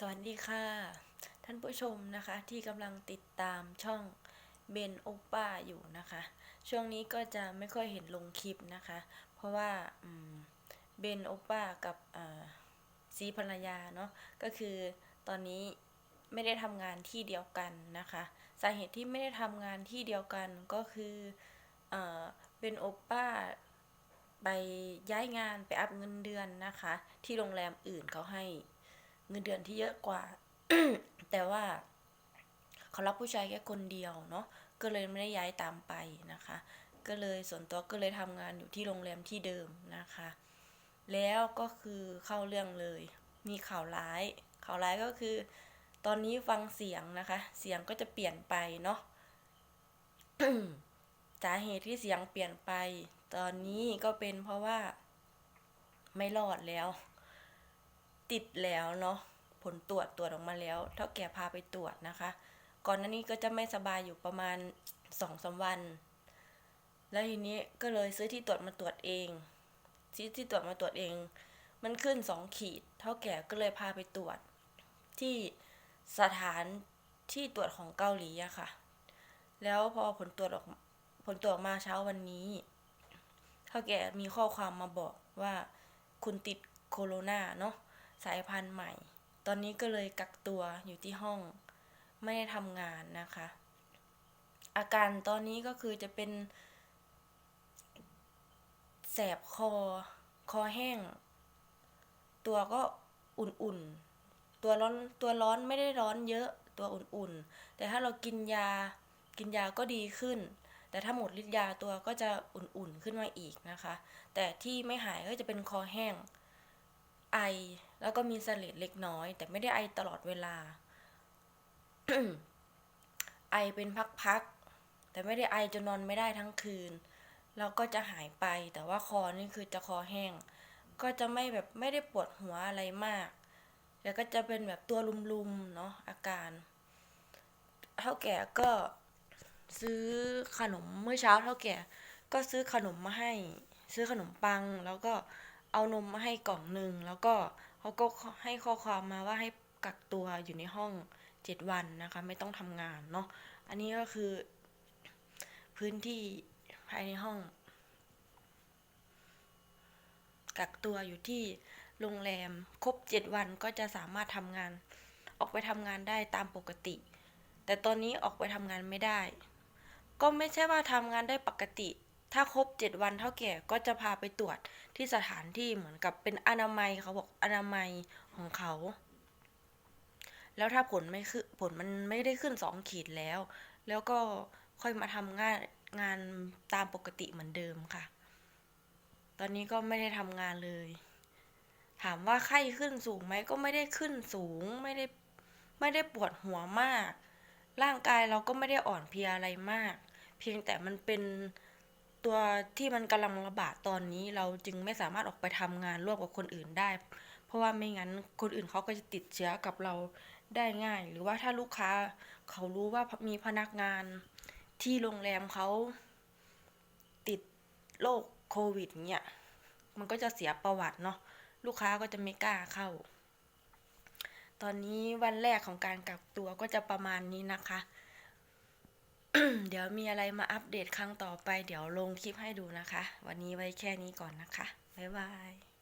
สวัสดีค่ะ ท่านผู้ชมนะคะที่กำลังติดตามช่องเบนโอป้าอยู่นะคะ ช่วงนี้ก็จะไม่ค่อยเห็นลงคลิปนะคะ เพราะว่าเบนโอป้ากับซีภรรยาเนาะก็คือตอนนี้ไม่ได้ทำงานที่เดียวกันนะคะ สาเหตุที่ไม่ได้ทำงานที่เดียวกันก็คือเบนโอป้าไปย้ายงานไปอัพเงินเดือนนะคะ ที่โรงแรมอื่นเขาให้ เงินเดือนที่เยอะกว่า แต่ว่าเขารับผู้ชายแค่คนเดียวเนาะก็เลยไม่ได้ย้ายตามไปนะคะ ก็เลยส่วนตัวก็เลยทำงานอยู่ที่โรงแรมที่เดิมนะคะ แล้วก็คือเข้าเรื่องเลย มีข่าวร้าย ข่าวร้ายก็คือ ตอนนี้ฟังเสียงนะคะ เสียงก็จะเปลี่ยนไปเนาะสาเหตุที่เสียงเปลี่ยนไป ตอนนี้ก็เป็นเพราะว่า ไม่รอดแล้ว ติดแล้วเนาะผลตรวจตรวจออกมาแล้วเท่าแก่พาไปตรวจนะคะ ก่อนหน้านี้ก็จะไม่สบายอยู่ประมาณสองสาวัน แล้วทีนี้ก็เลยซื้อที่ตรวจมาตรวจเองซื้อที่ตรวจมาตรวจเอง มันขึ้นสองขีด เท่าแก่ก็เลยพาไปตรวจ ที่สถานที่ตรวจของเกาหลีอะค่ะ แล้วพอผลตรวจออกผลตรวจมาเช้าวันนี้ เท่าแก่มีข้อความมาบอกว่าคุณติดโคโรนาเนาะ สายพันธุ์ใหม่ ตอนนี้ก็เลยกักตัวอยู่ที่ห้อง ไม่ได้ทำงานนะคะ อาการตอนนี้ก็คือจะเป็น แสบคอ คอแห้ง ตัวก็อุ่นๆ ตัวร้อน ตัวร้อนไม่ได้ร้อนเยอะ ตัวอุ่นๆ แต่ถ้าเรากินยา กินยาก็ดีขึ้นแต่ถ้าหมดฤทธิ์ยาตัวก็จะอุ่นๆขึ้นมาอีกนะคะ แต่ที่ไม่หายก็จะเป็นคอแห้ง ไอ แล้วก็มีเสลดเล็กน้อย แต่ไม่ได้ไอตลอดเวลา ไอเป็นพักๆ แต่ไม่ได้ไอจนนอนไม่ได้ทั้งคืน แล้วก็จะหายไป แต่ว่าคอนี่คือจะคอแห้ง ก็จะไม่แบบไม่ได้ปวดหัวอะไรมาก แล้วก็จะเป็นแบบตัวลุมๆ เนาะอาการ เท่าแก่ก็ซื้อขนมเมื่อเช้าเท่าแก่ ก็ซื้อขนมมาให้ ซื้อขนมปังแล้วก็เอานมมาให้กล่องหนึ่งแล้วก็ เขาก็ให้ข้อความมาว่าให้กักตัวอยู่ในห้องเจ็ดวันนะคะ ไม่ต้องทำงานเนาะอันนี้ก็คือ พื้นที่ภายในห้อง กักตัวอยู่ที่โรงแรมครบเจ็ดวันก็จะสามารถทำงาน ออกไปทำงานได้ตามปกติ แต่ตอนนี้ออกไปทำงานไม่ได้ ก็ไม่ใช่ว่าทำงานได้ปกติ ถ้าครบเจ็ดวันเท่าแก่ก็จะพาไปตรวจที่สถานที่เหมือนกับเป็นอนามัยเขาบอกอนามัยของเขา แล้วถ้าผลไม่ขึ้นผลมันไม่ได้ขึ้นสองขีดแล้ว แล้วก็ค่อยมาทำงานงานตามปกติเหมือนเดิมค่ะ ตอนนี้ก็ไม่ได้ทำงานเลย ถามว่าไข้ขึ้นสูงไหมก็ไม่ได้ขึ้นสูงไม่ได้ไม่ได้ปวดหัวมาก ร่างกายเราก็ไม่ได้อ่อนเพลียอะไรมาก เพียงแต่มันเป็น ตัวที่มันกำลังระบาดตอนนี้เราจึงไม่สามารถออกไปทำงานร่วมกับคนอื่นได้ เพราะว่าไม่งั้นคนอื่นเขาก็จะติดเชื้อกับเราได้ง่าย หรือว่าถ้าลูกค้าเขารู้ว่ามีพนักงานที่โรงแรมเขาติดโรคโควิดเนี่ยมันก็จะเสียประวัติเนาะลูกค้าก็จะไม่กล้าเข้า ตอนนี้วันแรกของการกักตัวก็จะประมาณนี้นะคะ เดี๋ยวมีอะไรมาอัปเดตครั้งต่อไป เดี๋ยวลงคลิปให้ดูนะคะ วันนี้ไว้แค่นี้ก่อนนะคะ บ๊ายบาย